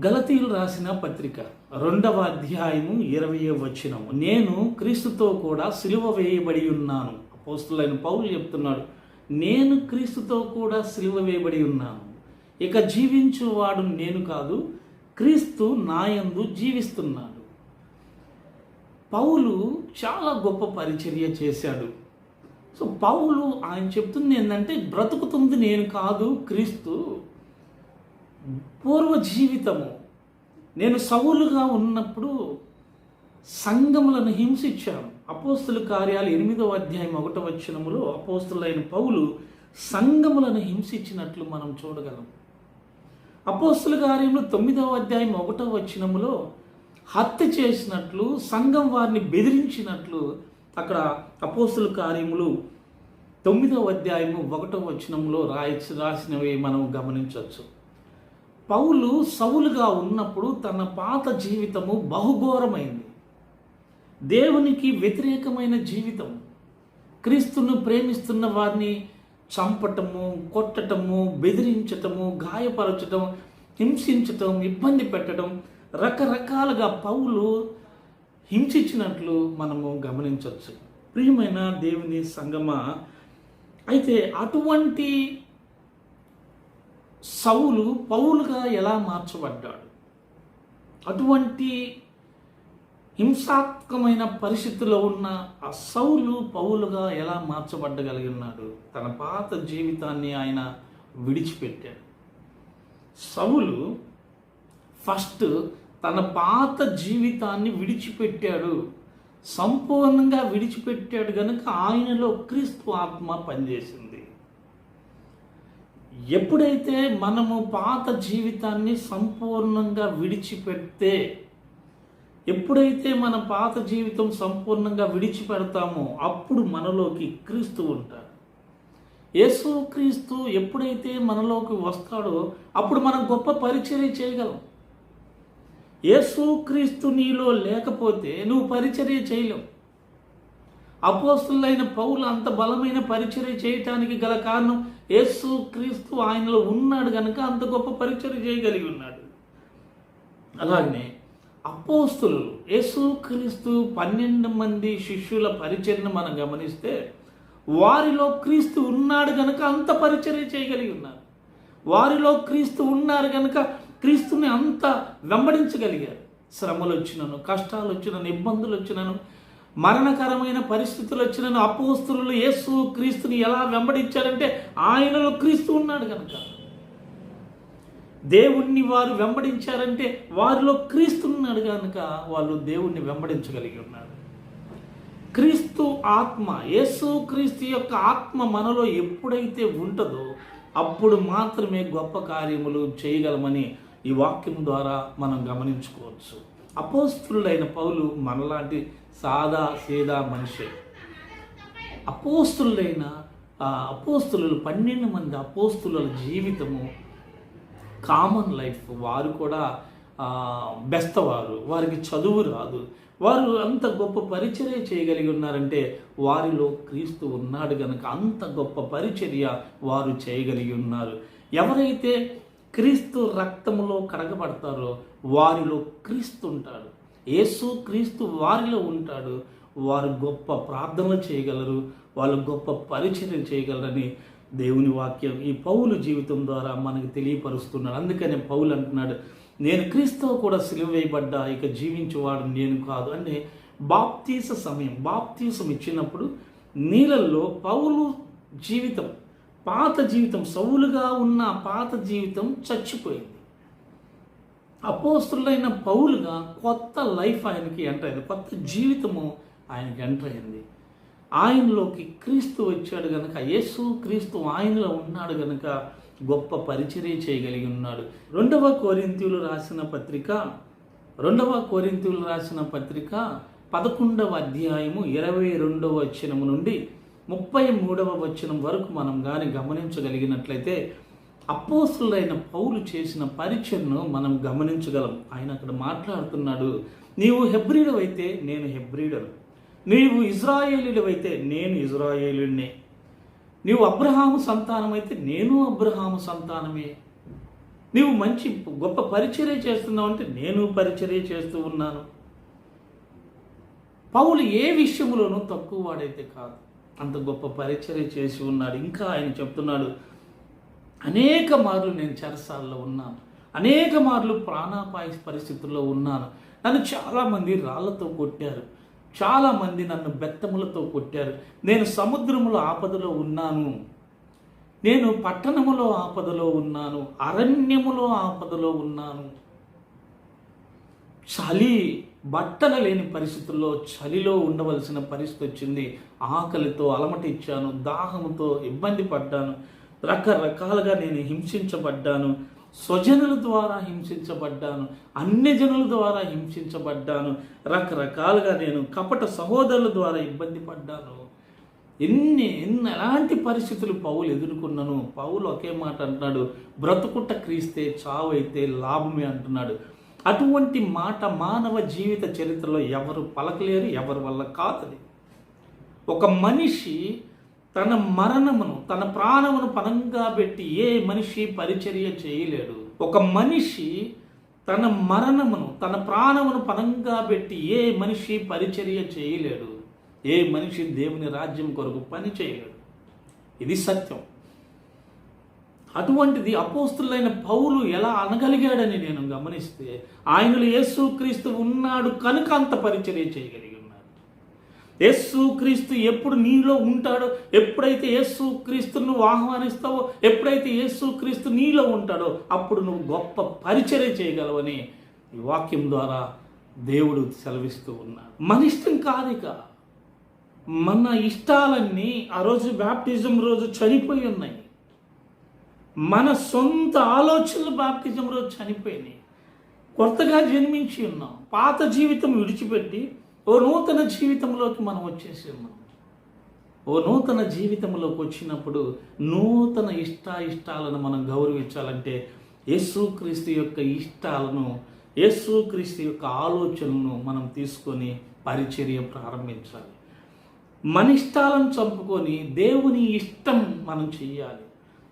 గలతీలు రాసిన పత్రిక రెండవ అధ్యాయము ఇరవై వచనము. నేను క్రీస్తుతో కూడా సిలువ వేయబడి ఉన్నాను. పోస్తులైన పౌలు చెప్తున్నాడు నేను క్రీస్తుతో కూడా సిలువ వేయబడి ఉన్నాను. ఇక జీవించువాడు నేను కాదు క్రీస్తు నాయందు జీవిస్తున్నాడు. పౌలు చాలా గొప్ప పరిచర్య చేశాడు. సో పౌలు ఆయన చెప్తుంది ఏంటంటే బ్రతుకుతుంది నేను కాదు క్రీస్తు పూర్వ జీవితము నేను సవులుగా ఉన్నప్పుడు సంఘములను హింసించాను. అపోస్తుల కార్యాలు ఎనిమిదవ అధ్యాయం ఒకట వచ్చినములో అపోస్తులైన పౌలు సంఘములను హింసించినట్లు మనం చూడగలం. అపోస్తుల కార్యంలో తొమ్మిదవ అధ్యాయం ఒకటవ వచనములో హత్య చేసినట్లు సంఘం వారిని బెదిరించినట్లు అక్కడ అపోస్తుల కార్యములు తొమ్మిదవ అధ్యాయము ఒకటో వచనంలో రాయ రాసినవి మనం గమనించవచ్చు. పౌలు సవులుగా ఉన్నప్పుడు తన పాత జీవితము బహుఘోరమైంది. దేవునికి వ్యతిరేకమైన జీవితం. క్రీస్తును ప్రేమిస్తున్న వారిని చంపటము కొట్టటము బెదిరించటము గాయపరచటం హింసించటం ఇబ్బంది పెట్టడం రకరకాలుగా పౌలు హింసించినట్లు మనము గమనించవచ్చు. ప్రియమైన దేవుని సంగమ అయితే అటువంటి సౌలు పౌలుగా ఎలా మార్చబడ్డాడు? అటువంటి హింసాత్మకమైన పరిస్థితిలో ఉన్న ఆ సౌలు పౌలుగా ఎలా మార్చబడ్డగలిగినాడు? తన పాత జీవితాన్ని ఆయన విడిచిపెట్టాడు. సౌలు ఫస్ట్ తన పాత జీవితాన్ని విడిచిపెట్టాడు. సంపూర్ణంగా విడిచిపెట్టాడు కనుక ఆయనలో క్రీస్తు ఆత్మ పనిచేసింది. ఎప్పుడైతే మనము పాత జీవితాన్ని సంపూర్ణంగా విడిచిపెడితే ఎప్పుడైతే మన పాత జీవితం సంపూర్ణంగా విడిచిపెడతామో అప్పుడు మనలోకి క్రీస్తు ఉంటాడు. యేసు క్రీస్తు ఎప్పుడైతే మనలోకి వస్తాడో అప్పుడు మనం గొప్ప పరిచర్య చేయగలం. యేసు క్రీస్తు నీలో లేకపోతే నువ్వు పరిచర్య చేయలేవు. అపోస్తులైన పౌలు అంత బలమైన పరిచర్య చేయటానికి గల కారణం యేసు క్రీస్తు ఆయనలో ఉన్నాడు కనుక అంత గొప్ప పరిచర్య చేయగలిగి ఉన్నాడు. అలాగనే అపోస్తులు యేసు క్రీస్తు పన్నెండు మంది శిష్యుల పరిచర్ను మనం గమనిస్తే వారిలో క్రీస్తు ఉన్నాడు కనుక అంత పరిచర్య చేయగలిగి ఉన్నారు. వారిలో క్రీస్తు ఉన్నారు కనుక క్రీస్తుని అంత వెంబడించగలిగారు. శ్రమలు వచ్చినను కష్టాలు వచ్చినను ఇబ్బందులు వచ్చినను మరణకరమైన పరిస్థితులు వచ్చిన అపోస్తులు యేసు క్రీస్తుని ఎలా వెంబడించారంటే ఆయనలో క్రీస్తు ఉన్నాడు కనుక దేవుణ్ణి వారు వెంబడించారంటే వారిలో క్రీస్తు ఉన్నాడు కనుక వాళ్ళు దేవుణ్ణి వెంబడించగలిగి ఉన్నారు. క్రీస్తు ఆత్మ యేసు క్రీస్తు యొక్క ఆత్మ మనలో ఎప్పుడైతే ఉంటుందో అప్పుడు మాత్రమే గొప్ప కార్యములు చేయగలమని ఈ వాక్యం ద్వారా మనం గమనించుకోవచ్చు. అపోస్తులైన పౌలు మనలాంటి సాదా సీదా మనిషి. అపోస్తులైన అపోస్తులు పన్నెండు మంది అపోస్తుల జీవితము కామన్ లైఫ్ వారు కూడా బెస్తవారు. వారికి చదువు రాదు. వారు అంత గొప్ప పరిచర్య చేయగలిగి ఉన్నారంటే వారిలో క్రీస్తు ఉన్నాడు కనుక అంత గొప్ప పరిచర్య వారు చేయగలిగి ఉన్నారు. ఎవరైతే క్రీస్తు రక్తములో కడగబడతారో వారిలో క్రీస్తు ఉంటాడు. యేసు క్రీస్తు వారిలో ఉంటాడు. వారు గొప్ప ప్రార్థనలు చేయగలరు. వాళ్ళు గొప్ప పరిచయం చేయగలరని దేవుని వాక్యం ఈ పౌలు జీవితం ద్వారా మనకు తెలియపరుస్తున్నాడు అందుకనే పౌలు అంటున్నాడు నేను క్రీస్తు కూడా సిలువ వేయబడ్డా ఇక జీవించేవాడు నేను కాదు అంటే బాప్తీస సమయం బాప్తీసం ఇచ్చినప్పుడు నీళ్ళల్లో పౌలు జీవితం పాత జీవితం సౌలుగా ఉన్న పాత జీవితం చచ్చిపోయింది. అపోస్తులైన పౌలుగా కొత్త లైఫ్ ఆయనకి ఎంటర్ అయింది. కొత్త జీవితము ఆయనకి ఎంటర్ అయింది. ఆయనలోకి క్రీస్తు వచ్చాడు గనక యేసు క్రీస్తు ఆయనలో ఉన్నాడు గనక గొప్ప పరిచర్య చేయగలిగి ఉన్నాడు. రెండవ కోరింతులు రాసిన పత్రిక రెండవ కోరింతులు రాసిన పత్రిక పదకొండవ అధ్యాయము ఇరవై రెండవ వచనము నుండి ముప్పై మూడవ వచనం వరకు మనం కానీ గమనించగలిగినట్లయితే అపోసులైన పౌలు చేసిన పరీక్షను మనం గమనించగలం. ఆయన అక్కడ మాట్లాడుతున్నాడు నీవు హెబ్రిడు అయితే నేను హెబ్రిడను నీవు ఇజ్రాయేలీలు అయితే నేను ఇజ్రాయేలునే నీవు అబ్రహాము సంతానం అయితే నేను అబ్రహాము సంతానమే. నీవు మంచి గొప్ప పరిచర్య చేస్తున్నావు అంటే నేను పరిచర్య చేస్తూ ఉన్నాను. పౌలు ఏ విషయంలోనూ తక్కువ వాడైతే కాదు. అంత గొప్ప పరిచర్య చేసి ఉన్నాడు. ఇంకా ఆయన చెప్తున్నాడు అనేక మార్లు నేను చెరసాల్లో ఉన్నాను. అనేక మార్లు ప్రాణాపాయ పరిస్థితుల్లో ఉన్నాను. నన్ను చాలామంది రాళ్ళతో కొట్టారు. చాలామంది నన్ను బెత్తములతో కొట్టారు. నేను సముద్రములో ఆపదలో ఉన్నాను. నేను పట్టణములో ఆపదలో ఉన్నాను. అరణ్యములో ఆపదలో ఉన్నాను. చలి బట్టలు లేని పరిస్థితుల్లో చలిలో ఉండవలసిన పరిస్థితి వచ్చింది. ఆకలితో అలమటిచ్చాను. దాహంతో ఇబ్బంది పడ్డాను. రకరకాలుగా నేను హింసించబడ్డాను. స్వజనుల ద్వారా హింసించబడ్డాను. అన్ని జనుల ద్వారా హింసించబడ్డాను. రకరకాలుగా నేను కపట సహోదరుల ద్వారా ఇబ్బంది పడ్డాను. ఎన్ని ఎన్ని ఎలాంటి పరిస్థితులు పౌలు ఎదుర్కొన్నాను? పౌలు ఒకే మాట అంటున్నాడు బ్రతుకుట క్రీస్తే చావైతే లాభమే అంటున్నాడు. అటువంటి మాట మానవ జీవిత చరిత్రలో ఎవరు పలకలేరు ఎవరి వల్ల కాదది. ఒక మనిషి తన మరణమును తన ప్రాణమును పదంగా పెట్టి ఏ మనిషి పరిచర్య చేయలేడు. ఒక మనిషి తన మరణమును తన ప్రాణమును పదంగా పెట్టి ఏ మనిషి పరిచర్య చేయలేడు. ఏ మనిషి దేవుని రాజ్యం కొరకు పని చేయలేడు. ఇది సత్యం. అటువంటిది అపోస్తులైన పౌలు ఎలా అనగలిగాడని నేను గమనిస్తే ఆయనలో యేసుక్రీస్తు ఉన్నాడు కనుక అంత పరిచర్య చేయగలిగాడు. యేసుక్రీస్తు ఎప్పుడు నీలో ఉంటాడో ఎప్పుడైతే యేసుక్రీస్తు నువ్వు ఆహ్వానిస్తావో ఎప్పుడైతే యేసుక్రీస్తు నీలో ఉంటాడో అప్పుడు నువ్వు గొప్ప పరిచర్య చేయగలవని ఈ వాక్యం ద్వారా దేవుడు సెలవిస్తూ ఉన్నాడు. మన ఇష్టం కాదిక. మన ఇష్టాలన్నీ ఆ రోజు బ్యాప్టిజం రోజు చనిపోయి ఉన్నాయి. మన సొంత ఆలోచనలు బ్యాప్టిజం రోజు చనిపోయినాయి. కొత్తగా జన్మించి ఉన్నాం. పాత జీవితం విడిచిపెట్టి ఓ నూతన జీవితంలోకి మనం వచ్చేసి ఉన్నాం ఓ నూతన జీవితంలోకి వచ్చినప్పుడు నూతన ఇష్టాయిష్టాలను మనం గౌరవించాలంటే యేసుక్రీస్తు యొక్క ఇష్టాలను యేసుక్రీస్తు యొక్క ఆలోచనలను మనం తీసుకొని పరిచర్య ప్రారంభించాలి. మన ఇష్టాలను చంపుకొని దేవుని ఇష్టం మనం చెయ్యాలి.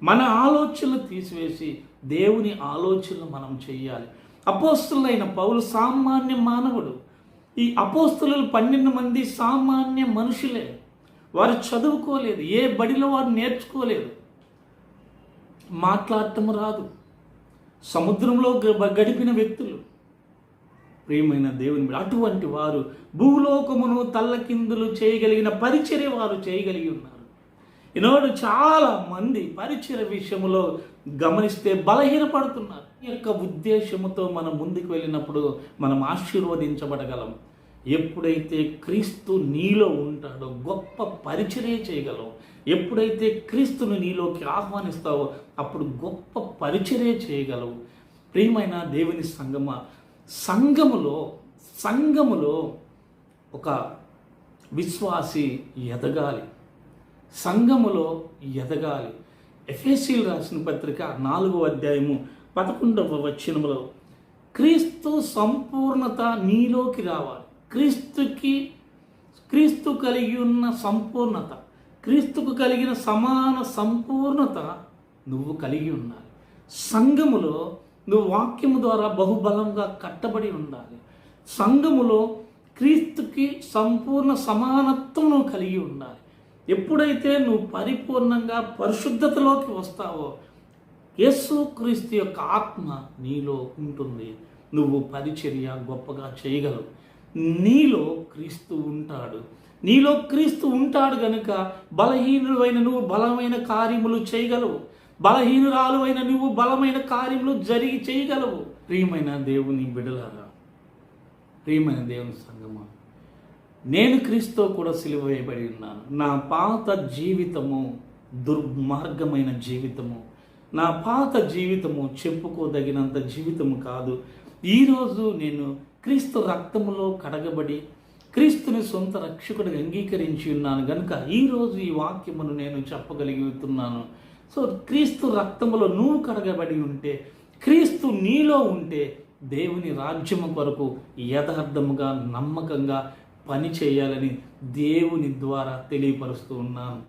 మన ఆలోచనలు తీసివేసి దేవుని ఆలోచనలు మనం చెయ్యాలి. అపోస్తులైన పౌలు సామాన్య మానవుడు ఈ అపోస్తులు పన్నెండు మంది సామాన్య మనుషులే. వారు చదువుకోలేదు. ఏ బడిలో వారు నేర్చుకోలేదు. మాట్లాడటం రాదు. సముద్రంలో గ- గడిపిన వ్యక్తులు. ప్రియమైన దేవుని అటువంటి వారు భూలోకమును తల్లకిందులు చేయగలిగిన పరిచర్య వారు చేయగలిగి ఉన్నారు. ఈనాడు చాలా మంది పరిచయ విషయంలో గమనిస్తే బలహీనపడుతున్నారు. యొక్క ఉద్దేశముతో మనం ముందుకు వెళ్ళినప్పుడు మనం ఆశీర్వదించబడగలం. ఎప్పుడైతే క్రీస్తు నీలో ఉంటాడో గొప్ప పరిచర్య చేయగలం. ఎప్పుడైతే క్రీస్తును నీలోకి ఆహ్వానిస్తావో అప్పుడు గొప్ప పరిచర్య చేయగలవు ప్రియమైన దేవుని సంగమ సంఘములో సంఘములో ఒక విశ్వాసి ఎదగాలి. సంఘములో ఎదగాలి. ఎఫ్ఎస్సీలు రాసిన పత్రిక నాలుగో అధ్యాయము పదకొండవ వచనములో క్రీస్తు సంపూర్ణత నీలోకి రావాలి. క్రీస్తుకి క్రీస్తు కలిగి ఉన్న సంపూర్ణత క్రీస్తుకు కలిగిన సమాన సంపూర్ణత నువ్వు కలిగి ఉండాలి. సంఘములో నువ్వు వాక్యము ద్వారా బహుబలంగా కట్టబడి ఉండాలి. సంఘములో క్రీస్తుకి సంపూర్ణ సమానత్వం నువ్వు కలిగి ఉండాలి. ఎప్పుడైతే నువ్వు పరిపూర్ణంగా పరిశుద్ధతలోకి వస్తావో యేసుక్రీస్తు యొక్క ఆత్మ నీలో ఉంటుంది. నువ్వు పరిచర్య గొప్పగా చేయగలవు. నీలో క్రీస్తు ఉంటాడు. నీలో క్రీస్తు ఉంటాడు గనుక బలహీనుడైన నువ్వు బలమైన కార్యములు చేయగలవు. బలహీనురాలు అయిన నువ్వు బలమైన కార్యములు జరిగి చేయగలవు. ప్రియమైన దేవుని బిడలారా ప్రియమైన దేవుని సంగమా నేను క్రీస్తుతో కూడా సిలువ వేయబడి ఉన్నాను. నా పాత జీవితము దుర్మార్గమైన జీవితము. నా పాత జీవితము చెప్పుకోదగినంత జీవితము కాదు. ఈరోజు నేను క్రీస్తు రక్తములో కడగబడి క్రీస్తుని సొంత రక్షకుడిగా అంగీకరించి ఉన్నాను. కనుక ఈరోజు ఈ వాక్యమును నేను చెప్పగలుగుతున్నాను. సో క్రీస్తు రక్తములో నువ్వు కడగబడి ఉంటే క్రీస్తు నీలో ఉంటే దేవుని రాజ్యము కొరకు యథార్థముగా నమ్మకంగా పని చేయాలని దేవుని ద్వారా తెలియపరుస్తూ ఉన్నాను.